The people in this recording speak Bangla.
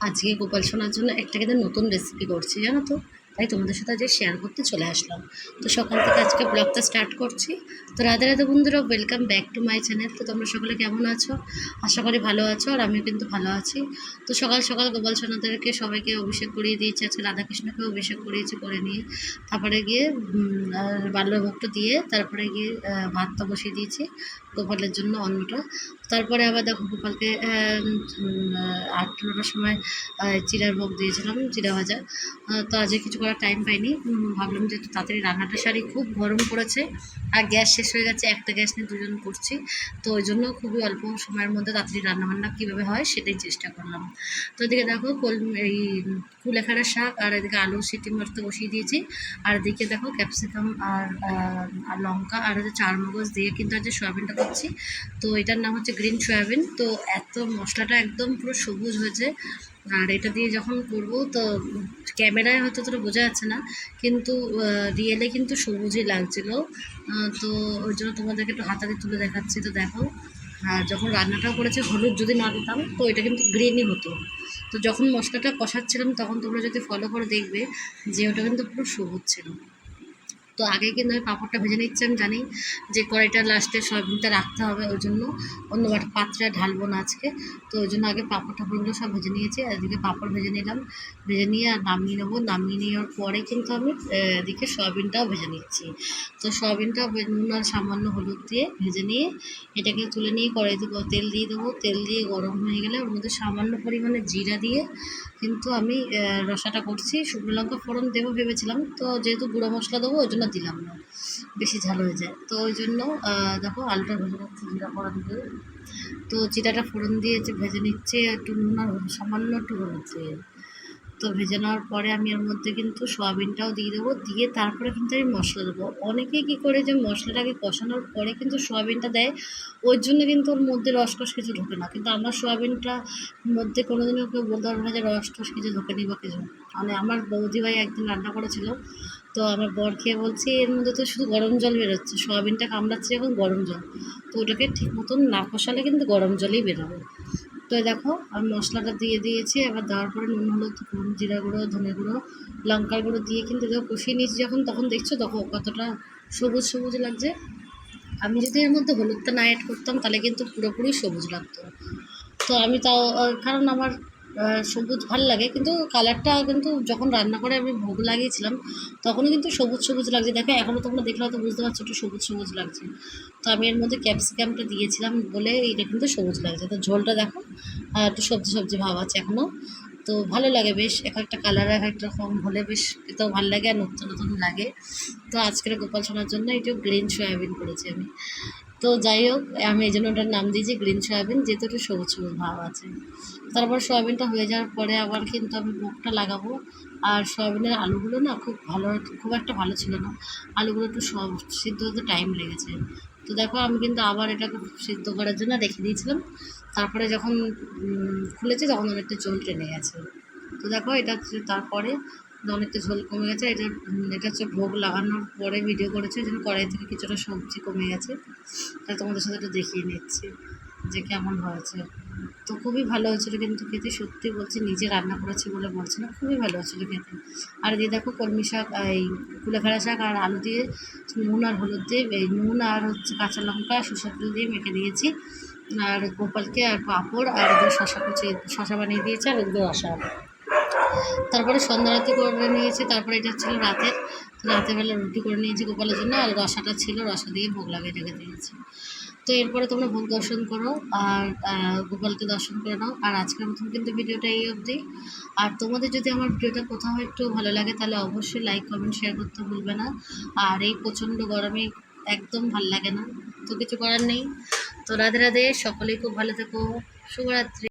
আজকে গোপাল সোনার জন্য একটা কিন্তু নতুন রেসিপি করছি, জানো তো? তাই তোমাদের সাথে আজকে শেয়ার করতে চলে আসলাম। তো সকাল থেকে আজকে ব্লগটা স্টার্ট করছি। তো রাধে রাধে বন্ধুরা welcome back to my channel তো তোমরা সকলে কেমন আছো? আশা করি ভালো আছো আর আমিও কিন্তু ভালো আছি। তো সকাল সকাল গোপাল সোনাদেরকে সবাইকে অভিষেক করিয়ে দিয়েছি, আজকে রাধাকৃষ্ণকে অভিষেক করিয়েছি করে নিয়ে। তারপরে গিয়ে বাল্যভোগটা দিয়ে তারপরে গিয়ে ভাতটা বসিয়ে দিয়েছি। গোপালের জন্য অন্নটা তারপরে আবার দেখো গোপালকে আটটা নটার সময় চিড়ার ভোগ দিয়েছিলাম চিড়া ভাজা। তো আজকে কিছু করার টাইম পাইনি। ভাবলাম যে তাড়াতাড়ি রান্নাটা সারি, খুব গরম পড়েছে আর গ্যাস শেষ হয়ে গেছে, একটা গ্যাস নিয়ে দুজন করছি। তো ওই জন্য খুবই অল্প সময়ের মধ্যে তাড়াতাড়ি রান্নাবান্না কীভাবে হয় সেটাই চেষ্টা করলাম। তো এদিকে দেখো কল, এই কুলেখাড়ার শাক আর এদিকে আলু, সিটি মারতে বসিয়ে দিয়েছি। আর এদিকে দেখো ক্যাপসিকাম আর আর লঙ্কা আর হচ্ছে চার মগজ দিয়ে কিন্তু আজকে সয়াবিনটা করছি তো এটার নাম হচ্ছে গ্রিন সয়াবিন। তো এত মশলাটা একদম পুরো সবুজ হয়েছে। আর এটা দিয়ে যখন করব তো ক্যামেরায় হয়তো তোরা বোঝা যাচ্ছে না, কিন্তু রিয়েলে কিন্তু সবুজই লাগছিল। তো ওই জন্য তোমাদেরকে একটু হাতাতে তুলে দেখাচ্ছি, তো দেখো। আর যখন রান্নাটাও করেছে, হলুদ যদি না দিতাম, তো এটা কিন্তু গ্রিনই হতো। তো যখন মশলাটা কষাচ্ছিলাম, তখন তোমরা যদি ফলো করে দেখবে যে ওটা কিন্তু পুরো সবুজ ছিল। তো আগে কিন্তু আমি পাঁপড়টা ভেজে নিচ্ছি, আমি জানি যে কড়াইটা লাস্টে সয়াবিনটা রাখতে হবে ওই জন্য। অন্য পাত্রে ঢালবো না আজকে। তো ওই জন্য আগে পাঁপড় টাপড়গুলো সব ভেজে নিয়েছি এদিকে পাঁপড় ভেজে নিলাম। ভেজে নিয়ে আর নামিয়ে নেব। নামিয়ে নেওয়ার পরে কিন্তু আমি এদিকে সয়াবিনটাও ভেজে নিচ্ছি। তো সয়াবিনটা নুন আর সামান্য হলুদ দিয়ে ভেজে নিয়ে এটাকে তুলে নিয়ে কড়াইতে তেল দিয়ে দেবো। তেল দিয়ে গরম হয়ে গেলে ওর মধ্যে সামান্য পরিমাণে জিরা দিয়ে কিন্তু আমি রসাটা করছি। শুকনো লঙ্কা ফোড়ন দেবো ভেবেছিলাম। তো যেহেতু গুঁড়ো মশলা দেবো, ওই জন্য দিলাম না, বেশি ঝাল হয়ে যায়। তো ওই জন্য দেখো, আলুটা ভেজে নিচ্ছি, জিরা ফোড়ন দিয়ে। তো জিরাটা ফোড়ন দিয়ে ভেজে নিচ্ছে, একটু নুন আর সামান্য একটু দিয়ে। তো ভেজে নেওয়ার পরে আমি এর মধ্যে কিন্তু সয়াবিনটাও দিয়ে দেবো, দিয়ে তারপরে কিন্তু আমি মশলা দেবো। অনেকেই কী করে যে মশলাটাকে কষানোর পরে কিন্তু সয়াবিনটা দেয় ওই জন্য কিন্তু ওর মধ্যে রসকস কিছু ঢোকে না। কিন্তু আমার সয়াবিনটা মধ্যে কোনোদিনও কেউ বলতে পারবে না যে রসকস কিছু ঢোকেনি বা কিছু। মানে আমার বৌদি ভাই একদিন রান্না করেছিল তো আমার বর খেয়ে বলছি, এর মধ্যে তো শুধু গরম জল বেরোচ্ছে, সয়াবিনটা কামড়াচ্ছে এখন গরম জল। তো ওটাকে ঠিক মতন না কষালে কিন্তু গরম জলই বেরোবে। তো দেখো আমি মশলাটা দিয়ে দিয়েছি, এবার দেওয়ার পরে নুন, হলুদ জিরা গুঁড়ো, ধনে গুঁড়ো, লঙ্কার গুঁড়ো দিয়ে কিন্তু দেখো কষিয়ে নিয়েছি। যখন তখন দেখছ তখন কতটা সবুজ সবুজ লাগছে। আমি যদি এর মধ্যে হলুদটা না অ্যাড করতাম, তাহলে কিন্তু পুরোপুরি সবুজ লাগতো। তো আমি তাও, কারণ আমার সবুজ ভালো লাগে, কিন্তু কালারটা কিন্তু যখন রান্না করে আমি ভোগ লাগিয়েছিলাম তখনও কিন্তু সবুজ সবুজ লাগছে। দেখো এখনও তোমরা দেখলে হয়তো বুঝতে পারছ একটু সবুজ সবুজ লাগছে। তো আমি এর মধ্যে ক্যাপসিকামটা দিয়েছিলাম বলে এটা কিন্তু সবুজ লাগছে। তো ঝোলটা দেখো, আর একটু সবজি সবজি ভাব আছে এখনও তো ভালো লাগে বেশ, এক একটা কালার এক একটা রকম হলে বেশ এটাও ভালো লাগে আর নতুন নতুন লাগে। তো আজকের গোপাল সোনার জন্য একটু গ্রিন সয়াবিন করেছি আমি। তো যাই হোক, আমি এই জন্য ওটার নাম দিয়েছি গ্রিন সয়াবিন, যেহেতু একটু সবুজ সবুজ ভাব আছে। তারপর সয়াবিনটা হয়ে যাওয়ার পরে আবার কিন্তু আমি মুখটা লাগাবো। আর সয়াবিনের আলুগুলো না খুব ভালো, খুব একটা ভালো ছিল না। আলুগুলো একটু সব সিদ্ধ হতে টাইম লেগেছে। তো দেখো, আমি কিন্তু আবার এটাকে সিদ্ধ করার জন্য রেখে দিয়েছিলাম। তারপরে যখন খুলেছে, তখন অনেকটা জল টেনে গেছে। তো দেখো, এটা তারপরে অনেকটা ঝোল কমে গেছে। এটা এটা হচ্ছে ভোগ লাগানোর পরে ভিডিও করেছে ওই জন্য কড়াই থেকে কিছুটা সবজি কমে গেছে। তাই তোমাদের সাথে একটু দেখিয়ে নিচ্ছি যে কেমন হয়েছে। তো খুবই ভালো হয়েছিলো কিন্তু খেতে, সত্যি বলছি নিজে রান্না করেছি বলে বলছি না, খুবই ভালো হয়েছিলো খেতে। আর দিয়ে দেখো কলমি শাক এই কুলেখাড়া শাক আর আলু দিয়ে নুন আর হলুদ দিয়ে, এই নুন আর হচ্ছে কাঁচা লঙ্কা, সরষের তেল দিয়ে মেখে দিয়েছি। আর গোপালকে আর পাঁপড় আর শশা কুচি, শশা বানিয়ে দিয়েছে আর রসা তারপরে সন্ধ্যারতি করে নিয়েছি, তারপরে এটা ছিল রাতের রাতেরবেলা রুটি করে নিয়েছি গোপালের জন্য, আর রসাটা ছিল, রসা দিয়ে ভোগ লাগিয়ে রেখে দিয়েছি। তো এরপরে তোমরা ভোগ দর্শন করো, আর গোপালকে দর্শন করে নাও। আর আজকের মতন কিন্তু ভিডিওটা এই অবধি। আর তোমাদের যদি আমার ভিডিওটা কোথাও একটু ভালো লাগে, তাহলে অবশ্যই লাইক কমেন্ট শেয়ার করতে ভুলবে না। আর এই প্রচণ্ড গরমে একদম ভালো লাগে না। তো কিছু করার নেই। তো রাধে রাধে, সকলেই খুব ভালো থেকো। শুভরাত্রি।